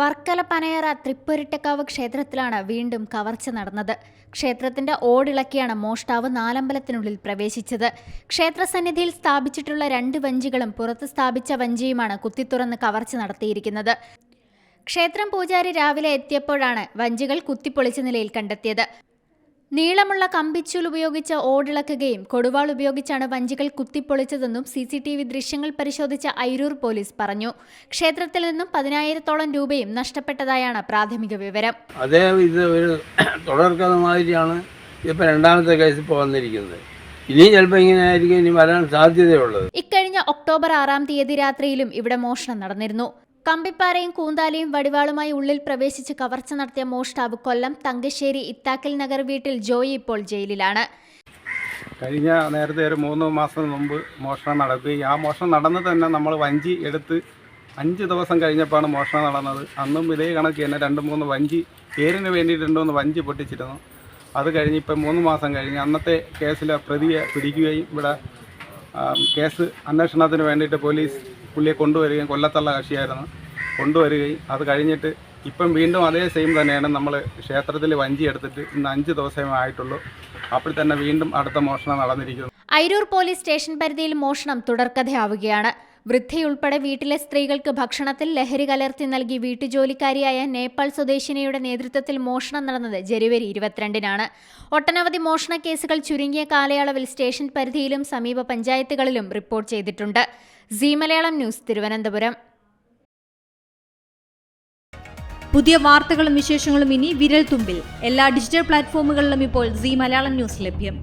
വർക്കല പനയറ തൃപ്പൊരിട്ടക്കാവ് ക്ഷേത്രത്തിലാണ് വീണ്ടും കവർച്ച നടന്നത്. ക്ഷേത്രത്തിന്റെ ഓടിളക്കിയാണ് മോഷ്ടാവ് നാലമ്പലത്തിനുള്ളിൽ പ്രവേശിച്ചത്. ക്ഷേത്രസന്നിധിയിൽ സ്ഥാപിച്ചിട്ടുള്ള രണ്ട് വഞ്ചികളും പുറത്ത് സ്ഥാപിച്ച വഞ്ചിയുമാണ് കുത്തിത്തുറന്ന് കവർച്ച നടത്തിയിരിക്കുന്നത്. ക്ഷേത്രം പൂജാരി രാവിലെ എത്തിയപ്പോഴാണ് വഞ്ചികൾ കുത്തിപ്പൊളിച്ച നിലയിൽ കണ്ടെത്തിയത്. നീളമുള്ള കമ്പിച്ചൂൽ ഉപയോഗിച്ച് ഓടിളക്കുകയും കൊടുവാൾ ഉപയോഗിച്ചാണ് വഞ്ചികൾ കുത്തിപ്പൊളിച്ചതെന്നും സി സി ടി വി ദൃശ്യങ്ങൾ പരിശോധിച്ച ഐരൂർ പോലീസ് പറഞ്ഞു. ക്ഷേത്രത്തിൽ നിന്നും പതിനായിരത്തോളം രൂപയും നഷ്ടപ്പെട്ടതായാണ് പ്രാഥമിക വിവരം. അതേ ഇത് ഒരു തുടർക്കഥ മാതിരിയാണ് ഇപ്പൊ രണ്ടാമത്തെ കേസ് ഇപ്പോൾ വന്നിരിക്കുന്നത്. ഇനി ചിലപ്പോൾ ഇങ്ങനെ ആയിരിക്കും ഇനി വരാൻ സാധ്യതയുള്ളത്. ഇക്കഴിഞ്ഞ ഒക്ടോബർ ആറാം തീയതി രാത്രിയിലും ഇവിടെ മോഷണം നടന്നിരുന്നു. കമ്പിപ്പാറയും കൂന്താലയും വടിവാളുമായി ഉള്ളിൽ പ്രവേശിച്ച് കവർച്ച നടത്തിയ മോഷ്ടാവ് കൊല്ലം തങ്കശ്ശേരി ഇത്താക്കൽ നഗർ വീട്ടിൽ ജോയി ഇപ്പോൾ ജയിലിലാണ്. കഴിഞ്ഞ നേരത്തെ ഒരു മൂന്ന് മാസം മുമ്പ് മോഷണം നടക്കുകയും ആ മോഷണം നടന്ന് തന്നെ നമ്മൾ വഞ്ചി എടുത്ത് അഞ്ച് ദിവസം കഴിഞ്ഞപ്പോഴാണ് മോഷണം നടന്നത്. അന്നും ഇതേ കണക്ക് തന്നെ രണ്ട് മൂന്ന് വഞ്ചി പേരിന് വേണ്ടിയിട്ട് എന്ന് വഞ്ചി പൊട്ടിച്ചിരുന്നു. അത് കഴിഞ്ഞ് ഇപ്പം മൂന്ന് മാസം കഴിഞ്ഞ് അന്നത്തെ കേസിലെ പ്രതിയെ പിടിക്കുകയും ഇവിടെ കേസ് അന്വേഷണത്തിന് വേണ്ടിയിട്ട് പോലീസ് പുള്ളിയെ കൊണ്ടുവരികയും കൊല്ലത്തുള്ള കക്ഷിയായിരുന്നു. കൊണ്ടുവരികയും അത് കഴിഞ്ഞിട്ട് ഇപ്പം വീണ്ടും അതേ സെയിം തന്നെയാണ് നമ്മൾ ക്ഷേത്രത്തിൽ വഞ്ചി എടുത്തിട്ട് ഇന്ന് അഞ്ച് ദിവസമേ ആയിട്ടുള്ളൂ. അപ്പോൾ തന്നെ വീണ്ടും അടുത്ത മോഷണം നടന്നിരിക്കുന്നു. ഐരൂർ പോലീസ് സ്റ്റേഷൻ പരിധിയിൽ മോഷണം തുടർക്കഥയാവുകയാണ്. വൃദ്ധയുൾപ്പെടെ വീട്ടിലെ സ്ത്രീകൾക്ക് ഭക്ഷണത്തിൽ ലഹരി കലർത്തി നൽകി വീട്ടുജോലിക്കാരിയായ നേപ്പാൾ സ്വദേശിനിയുടെ നേതൃത്വത്തിൽ മോഷണം നടന്നത് ജനുവരി ഇരുപത്തിരണ്ടിനാണ്. ഒട്ടനവധി മോഷണ കേസുകൾ ചുരുങ്ങിയ കാലയളവിൽ സ്റ്റേഷൻ പരിധിയിലും സമീപ പഞ്ചായത്തുകളിലും റിപ്പോർട്ട് ചെയ്തിട്ടുണ്ട്. C Malayalam news Thiruvananthapuram. പുതിയ വാർത്തകളും വിശേഷങ്ങളും ഇനി വിരൽ തുമ്പിൽ എല്ലാ ഡിജിറ്റൽ പ്ലാറ്റ്ഫോമുകളിലും ഇപ്പോൾ സി മലയാളം ന്യൂസ് ലഭ്യം.